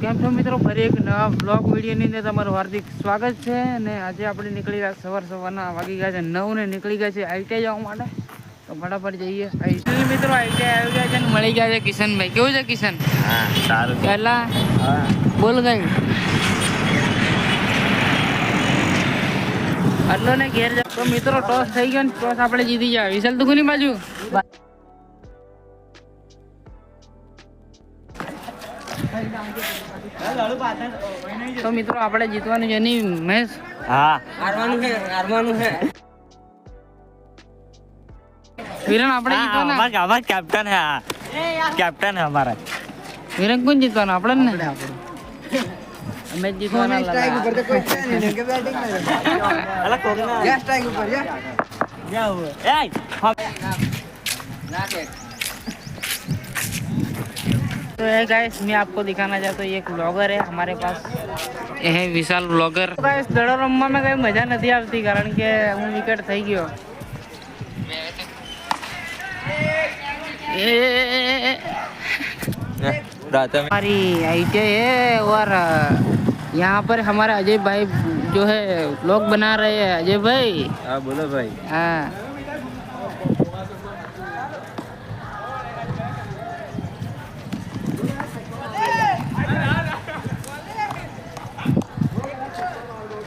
કેમ છો મિત્રો? ફરી એક નવા બ્લોગ વિડીયોની અંદર તમારું હાર્દિક સ્વાગત છે. અને આજે આપણે નીકળી ગયા સવાર સવારના વાગી ગયા છે નવ ને નીકળી ગયા છે આઈટીઆઈ જવા માટે. તો ફટાફટ જઈએ. આઈટીઆઈ મિત્રો આઈટીઆઈ આવી ગયા છે અને મળી ગયા છે કિશનભાઈ. કેવું છે કિશન? સારું પહેલા બોલ ગઈ આટલો ને ઘેર જાવ તો મિત્રો ટોસ થઈ ગયો ને ટોસ આપણે જીતી જાય વિશાલ તું કોની બાજુ? તો મિત્રો આપણે જીતવાનું છે એની મેચ હા હારવાનું છે હારવાનું છે વિરન આપણે જીતવાના અમાર અમાર કેપ્ટન હે કેપ્ટન હે અમારા વિરન કોણ જીતવાનું આપણે ને અમે જીતવાના સ્ટ્રાઇક ઉપર તો કોઈ છે નહીં કે બેટિંગમાં અલા કોગના યા સ્ટ્રાઇક ઉપર યા યા હોય એય ના કે तो है गाइस मैं आपको दिखाना चाहता हूँ ये एक ब्लॉगर है हमारे पास ये है વિશાલ બ્લોગર ગાઈસ દડો રમવામાં કઈ મજા નથી આવતી કારણ કે હું વિકેટ થઈ ગયો ए, ए, ए, ए, ए, रात में हमारी आईटीआई है और यहाँ पर हमारा अजय भाई जो है ब्लॉग बना रहे हैं अजय भाई हाँ बोलो भाई हाँ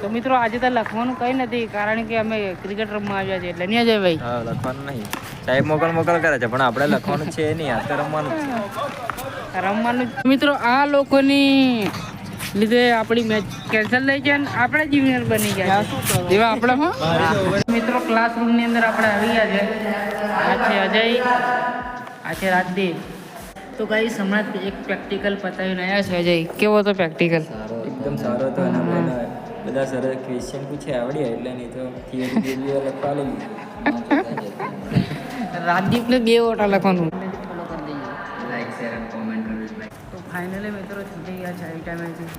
તો મિત્રો આજે તો લખવાનું કંઈ નથી કારણ કે અમે ક્રિકેટ રમવા આવ્યા છીએ એટલે નહીં અજય ભાઈ હા લખવાનું નહીં. સાહેબ મોકલ મોકલ કરે છે પણ આપણે લખવાનું છે નહીં આ તો રમવાનું છે. રમવાનું મિત્રો આ લોકોની લીધે આપણી મેચ કેન્સલ થઈ છે અને આપણે જ વિનર બની ગયા છે. જેવા આપણે હો. મિત્રો ક્લાસરૂમની અંદર આપણે આવી ગયા છે. આ છે અજય આ છે રાજદીપ. તો કઈ હમણાં એક પ્રેક્ટિકલ પતાવીને આવ્યા છે અજય. કેવો હતો પ્રેક્ટિકલ એકદમ સારો હતો બધા સરસ ક્વેશ્ચન પૂછે આવડ્યા એટલે નહીં તો થિયરી લખવા લઈ રાજદીપને બે ઓટા લખવાનું. તો ફાઇનલી મિત્રો છૂટી ગયા છે આવી ટાઈમેથી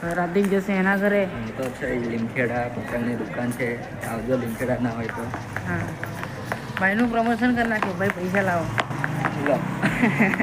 હવે રાજદીપ જશે એના ઘરે. તો છે લીમખેડા પટેલની દુકાન છે. આવજો લીમખેડા ના હોય તો. હા. ભાઈનું પ્રમોશન કરી નાખ્યું. ભાઈ પૈસા લાવો.